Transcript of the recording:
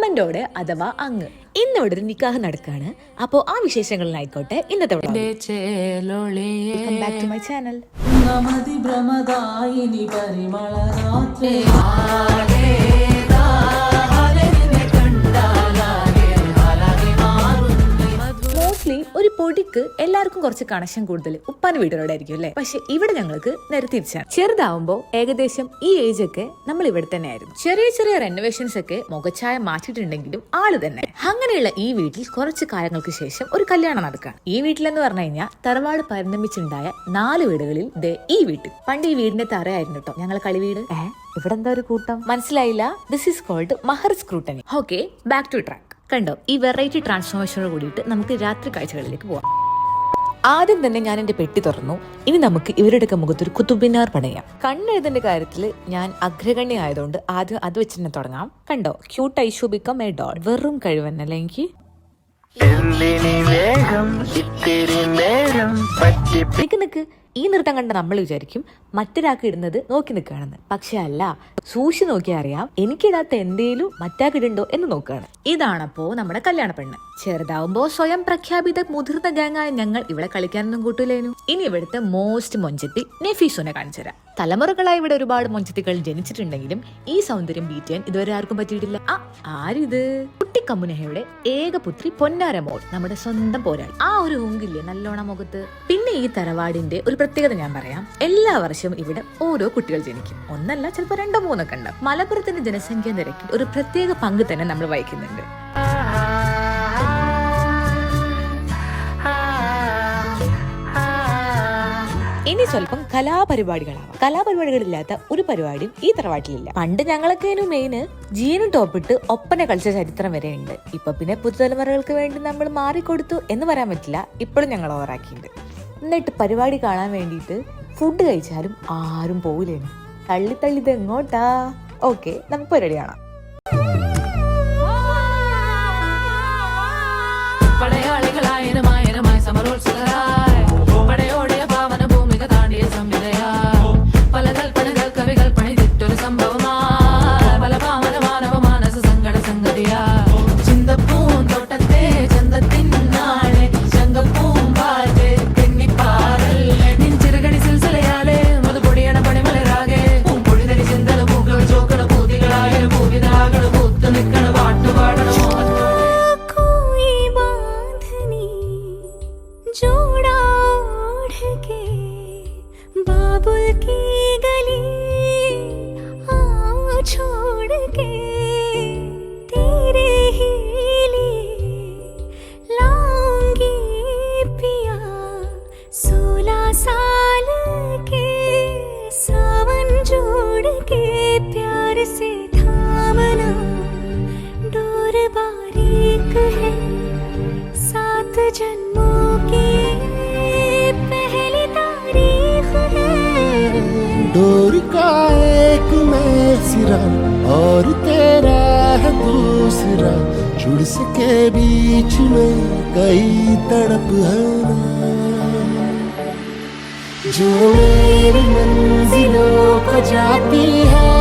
അമ്മന്റോട് അഥവാ അങ്ങ്. ഇന്നോട് ഒരു നിക്കാഹ് നടക്കാണ്. അപ്പോൾ ആ വിശേഷങ്ങളിലായിക്കോട്ടെ. ഇന്നത്തെ ചാനൽ പരിമള രാത്രി ഒരു എല്ലാവർക്കും കുറച്ച് കണക്ഷൻ കൂടുതൽ ഉപ്പാൻ വീടുകളോടായിരിക്കും അല്ലേ? പക്ഷെ ഇവിടെ ഞങ്ങൾക്ക് നേരെ തിരിച്ചാണ്. ചെറുതാവുമ്പോൾ ഏകദേശം ഈ ഏജ് ഒക്കെ നമ്മൾ ഇവിടെ തന്നെ ആയിരുന്നു ചെറിയ ചെറിയ റെനോവേഷൻസ് ഒക്കെ മുഖച്ഛായ മാറ്റിയിട്ടുണ്ടെങ്കിലും ആൾ തന്നെ. അങ്ങനെയുള്ള ഈ വീട്ടിൽ കുറച്ച് കാലങ്ങൾക്ക് ശേഷം ഒരു കല്യാണം നടക്കുകയാണ് ഈ വീട്ടിലെന്ന് പറഞ്ഞു കഴിഞ്ഞാൽ തറവാട് പരിണമിച്ചുണ്ടായ നാല് വീടുകളിൽ ദേ ഈ വീട്ടിൽ പണ്ട് ഈ വീടിന്റെ തറയായിരുന്നു കേട്ടോ. ഞങ്ങളെ കളിവീട് വീട്. ഇവിടെ എന്താ ഒരു കൂട്ടം? മനസ്സിലായില്ല. This is called Mahar scrutiny okay back to track കണ്ടോ? ഈ വെറൈറ്റി ട്രാൻസ്ഫോർമേഷനോട് കൂടിയിട്ട് നമുക്ക് രാത്രി കാഴ്ചകളിലേക്ക് പോവാം. ആദ്യം തന്നെ ഞാൻ എന്റെ പെട്ടി തുറന്നു. ഇനി നമുക്ക് ഇവരുടെയൊക്കെ മുഖത്തൊരു കുത്തുബിനാർ പണയാം. കണ്ണെഴുതിന്റെ കാര്യത്തിൽ ഞാൻ അഗ്രഗണ്യ ആയതുകൊണ്ട് ആദ്യം അത് വെച്ച് തന്നെ തുടങ്ങാം. കണ്ടോ? Cute Aishu become a doll വെറും കഴിവെന്നല്ലേ എനിക്ക് എന്തിനി നിക്ക് നിക്ക്. ഈ നൃത്തം കണ്ട നമ്മൾ വിചാരിക്കും മറ്റൊരാൾക്ക് ഇടുന്നത് നോക്കി നിൽക്കുകയാണെന്ന്. പക്ഷെ അല്ല സൂക്ഷിച്ച് നോക്കിയാൽ അറിയാം എനിക്കിടാത്ത എന്തേലും മറ്റാൾക്ക് ഇടുണ്ടോ എന്ന് നോക്കുകയാണ്. ഇതാണപ്പോ നമ്മുടെ കല്യാണ പെണ്ണ്. ചെറുതാവുമ്പോ സ്വയം പ്രഖ്യാപിത മുതിർന്ന ഗാങ്ങായ ഞങ്ങൾ ഇവിടെ കളിക്കാനൊന്നും കൂട്ടില്ലേനു ഇനി ഇവിടുത്തെ മോസ്റ്റ് മൊഞ്ചത്തി നെഫീസുനെ കാണിച്ചുതരാം. തലമുറകളായി ഇവിടെ ഒരുപാട് മൊഞ്ചത്തികൾ ജനിച്ചിട്ടുണ്ടെങ്കിലും ഈ സൗന്ദര്യം ബീറ്റ് ചെയ്യാൻ ഇതുവരെ ആർക്കും പറ്റിയിട്ടില്ല. ആ ആരിത്? കുട്ടി കമ്മുനഹയുടെ ഏക പുത്രി പൊന്നാരമോൾ നമ്മുടെ സ്വന്തം പോരാളി. ആ ഒരു ഊങ്കില്ലേ നല്ലോണം മുഖത്ത്? പിന്നെ ഈ തറവാടിന്റെ ഒരു പ്രത്യേകത ഞാൻ പറയാം. എല്ലാ വർഷവും ഇവിടെ ഓരോ കുട്ടികൾ ജനിക്കും. ഒന്നല്ല ചിലപ്പോൾ രണ്ടോ മൂന്നൊക്കെ ഉണ്ട്. മലപ്പുറത്തിന്റെ ജനസംഖ്യ നിരക്കിൽ ഒരു പ്രത്യേക പങ്ക് തന്നെ നമ്മൾ വഹിക്കുന്നുണ്ട്. ഇനി സ്വല്പം കലാപരിപാടികളാവാം. കലാപരിപാടികളില്ലാത്ത ഒരു പരിപാടിയും ഈ തറവാട്ടിലില്ല. പണ്ട് ഞങ്ങളൊക്കെ മെയിന് ജീനും ടോപ്പിട്ട് ഒപ്പന കളിച്ച ചരിത്രം വരെ ഉണ്ട്. ഇപ്പൊ പിന്നെ പുതുതലമുറകൾക്ക് വേണ്ടി നമ്മൾ മാറിക്കൊടുത്തു എന്ന് പറയാൻ പറ്റില്ല. ഇപ്പോഴും ഞങ്ങൾ ഓവറാക്കിയിട്ടുണ്ട് എന്നിട്ട് പരിപാടി കാണാൻ വേണ്ടിയിട്ട് ഫുഡ് കഴിച്ചാലും ആരും പോവില്ലേനു തള്ളി തള്ളി ഇത് എങ്ങോട്ടാ? ഓക്കെ നമുക്ക് പരിപാടി കാണാം. പടയാളികളായിരമായിരമായി സമരോത്സുകരായി जोड़ा ओढ़ के बाबुल की गली आओ छोड़ के। तेरे ही लिए लाऊँगी पिया सोलह साल के सावन जोड़ के। प्यार से थामना डोर डोर का एक मैं सिरा और तेरा है दूसरा। जुड़ सके बीच में कई तड़प है जो मेरी मंजिलों को जाती है